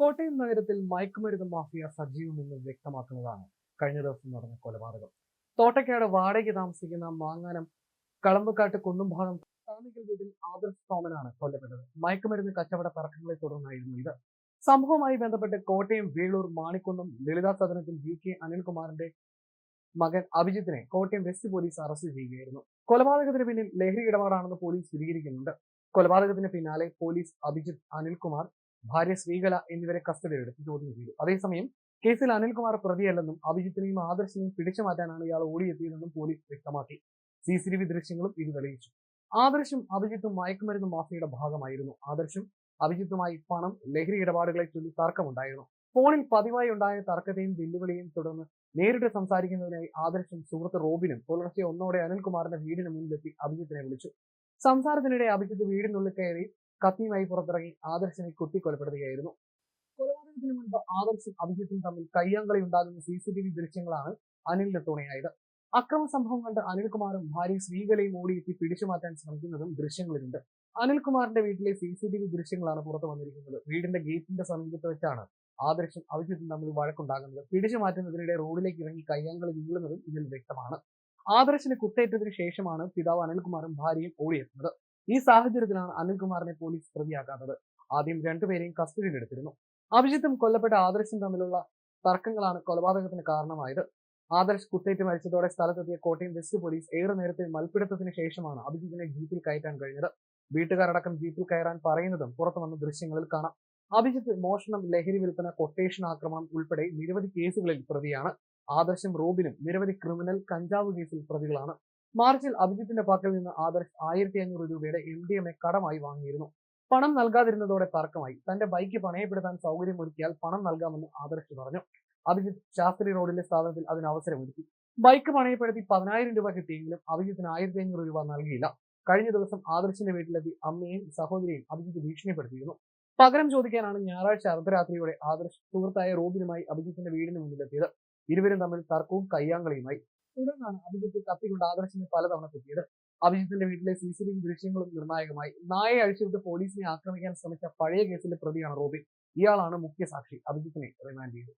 കോട്ടയം നഗരത്തിൽ മയക്കുമരുന്ന് മാഫിയ സജീവമെന്ന് വ്യക്തമാക്കുന്നതാണ് കഴിഞ്ഞ ദിവസം നടന്ന കൊലപാതകം. തോട്ടക്കാട് വാടകയ്ക്ക് താമസിക്കുന്ന മാങ്ങാനം കളമ്പക്കാട്ട് കുന്നുംഭാഗം താമിക്കൽ വീട്ടിൽ ആദർശ് തോമനാണ് കൊല്ലപ്പെട്ടത്. മയക്കുമരുന്ന് കച്ചവട തർക്കങ്ങളെ തുടർന്നായിരുന്നു ഇത്. സംഭവവുമായി ബന്ധപ്പെട്ട് കോട്ടയം വേളൂർ മാണിക്കുന്നം ലളിതാ സദനത്തിൽ വി കെ അനിൽകുമാറിന്റെ മകൻ അഭിജിത്തിനെ കോട്ടയം വെസ്റ്റ് പോലീസ് അറസ്റ്റ് ചെയ്യുകയായിരുന്നു. കൊലപാതകത്തിന് പിന്നിൽ ലഹരി ഇടപാടാണെന്ന് പോലീസ് സ്ഥിരീകരിക്കുന്നുണ്ട്. കൊലപാതകത്തിന് പിന്നാലെ പോലീസ് അഭിജിത്ത് അനിൽകുമാർ ഭാര്യ ശ്രീകല എന്നിവരെ കസ്റ്റഡിയിലെടുത്ത് ചോദ്യം ചെയ്തു. അതേസമയം കേസിൽ അനിൽകുമാർ പ്രതിയല്ലെന്നും അഭിജിത്തിനെയും ആദർശിനെയും പിടിച്ചു മാറ്റാനാണ് ഇയാൾ ഓടിയെത്തിയതെന്നും പോലീസ് വ്യക്തമാക്കി. സി സി ടി വി ദൃശ്യങ്ങളും ഇത് തെളിയിച്ചു. ആദർശും അഭിജിത്തും മയക്കുമരുന്ന് മാഫിയുടെ ഭാഗമായിരുന്നു. ആദർശും അഭിജിത്തുമായി പണം ലഹരി ഇടപാടുകളെ ചൊല്ലി തർക്കമുണ്ടായിരുന്നു. ഫോണിൽ പതിവായി ഉണ്ടായ തർക്കത്തെയും വെല്ലുവിളിയും തുടർന്ന് നേരിട്ട് സംസാരിക്കുന്നതിനായി ആദർശും സുഹൃത്ത് റോബിനും പുലർച്ചെ ഒന്നോടെ അനിൽകുമാറിന്റെ വീടിന് മുന്നിലെത്തി അഭിജിത്തിനെ വിളിച്ചു. സംസാരത്തിനിടെ അഭിജിത്ത് വീടിനുള്ളിൽ കയറി കത്തിയുമായി പുറത്തിറങ്ങി ആദർശിനെ കുത്തിക്കൊലപ്പെടുത്തുകയായിരുന്നു കൊലപാതകത്തിന് മുൻപ് ആദർശും അഭിജിത്തും തമ്മിൽ കയ്യാങ്കളി ഉണ്ടാകുന്ന സി സി ടി വി ദൃശ്യങ്ങളാണ് അനിലിന്റെ തുണയായത്. അക്രമ സംഭവം കണ്ട് അനിൽകുമാറും ഭാര്യ ശ്രീകലയും ഓടിയെത്തി പിടിച്ചു മാറ്റാൻ ശ്രമിക്കുന്നതും ദൃശ്യങ്ങളിലുണ്ട്. അനിൽകുമാറിന്റെ വീട്ടിലെ സി സി ടി വി ദൃശ്യങ്ങളാണ് പുറത്തു വന്നിരിക്കുന്നത്. വീടിന്റെ ഗേറ്റിന്റെ സമീപത്ത് വെച്ചാണ് ആദർശം അഭിജിത്തും തമ്മിൽ വഴക്കുണ്ടാകുന്നത്. പിടിച്ചു മാറ്റുന്നതിനിടെ റോഡിലേക്ക് ഇറങ്ങി കയ്യാങ്കളി വീഴുന്നതും ഇതിൽ വ്യക്തമാണ്. ആദർശിന് കുത്തേറ്റതിനു ശേഷമാണ് പിതാവ് അനിൽകുമാറും ഭാര്യയും ഓടിയെത്തുന്നത്. ഈ സാഹചര്യത്തിലാണ് അനിൽകുമാറിനെ പോലീസ് പ്രതിയാക്കാത്തത്. ആദ്യം രണ്ടുപേരെയും കസ്റ്റഡിയിലെടുത്തിരുന്നു. അഭിജിത്തും കൊല്ലപ്പെട്ട ആദർശും തമ്മിലുള്ള തർക്കങ്ങളാണ് കൊലപാതകത്തിന് കാരണമായത്. ആദർശ് കുത്തേറ്റ് മരിച്ചതോടെ സ്ഥലത്തെത്തിയ കോട്ടയം വെസ്റ്റ് പോലീസ് ഏറെ നേരത്തെ മൽപ്പിടുത്തത്തിന് ശേഷമാണ് അഭിജിത്തിനെ ജീപ്പിൽ കയറ്റാൻ കഴിഞ്ഞത്. വീട്ടുകാരടക്കം ജീപ്പിൽ കയറാൻ പറയുന്നതും പുറത്തു വന്ന ദൃശ്യങ്ങളിൽ കാണാം. അഭിജിത്ത് മോഷണം ലഹരി വിൽപ്പന കൊട്ടേഷൻ ആക്രമണം ഉൾപ്പെടെ നിരവധി കേസുകളിൽ പ്രതിയാണ്. ആദർശും റോബിനും നിരവധി ക്രിമിനൽ കഞ്ചാവ് കേസിൽ പ്രതികളാണ്. മാർച്ചിൽ അഭിജിത്തിന്റെ പക്കൽ നിന്ന് ആദർശ് ആയിരത്തി അഞ്ഞൂറ് രൂപയുടെ എം ഡി എം എ കടമായി വാങ്ങിയിരുന്നു. പണം നൽകാതിരുന്നതോടെ തർക്കമായി. തന്റെ ബൈക്ക് പണയപ്പെടുത്താൻ സൗകര്യമൊരുക്കിയാൽ പണം നൽകാമെന്ന് ആദർശ് പറഞ്ഞു. അഭിജിത്ത് ശാസ്ത്രി റോഡിലെ സ്ഥാപനത്തിൽ അതിന് അവസരമൊരുക്കി. ബൈക്ക് പണയപ്പെടുത്തി പതിനായിരം രൂപ കിട്ടിയെങ്കിലും അഭിജിത്തിന് ആയിരത്തി അഞ്ഞൂറ് രൂപ നൽകിയില്ല. കഴിഞ്ഞ ദിവസം ആദർശിന്റെ വീട്ടിലെത്തി അമ്മയും സഹോദരിയും അഭിജിത്ത് ഭീഷണിപ്പെടുത്തിയിരുന്നു. പകരം ചോദിക്കാനാണ് ഞായറാഴ്ച അർദ്ധരാത്രിയോടെ ആദർശ് സുഹൃത്തായ റോബിനുമായി അഭിജിത്തിന്റെ വീടിന് മുന്നിലെത്തിയത്. ഇരുവരും തമ്മിൽ തർക്കവും കയ്യാങ്കളിയുമായി. തുടർന്നാണ് അഭിജിത്ത് കത്തിക്കൊണ്ട് ആദർശിനെ പലതവണ കുത്തിയത് അഭിജിത്തിന്റെ വീട്ടിലെ സി സി ടി വി ദൃശ്യങ്ങളും നിർണായകമായി. നായയെ അഴിച്ചുവിട്ട് പോലീസിനെ ആക്രമിക്കാൻ ശ്രമിച്ച പഴയ കേസിലെ പ്രതിയാണ് റോബിൻ. ഇയാളാണ് മുഖ്യ സാക്ഷി അഭിജിത്തിനെ റിമാൻഡ് ചെയ്തു.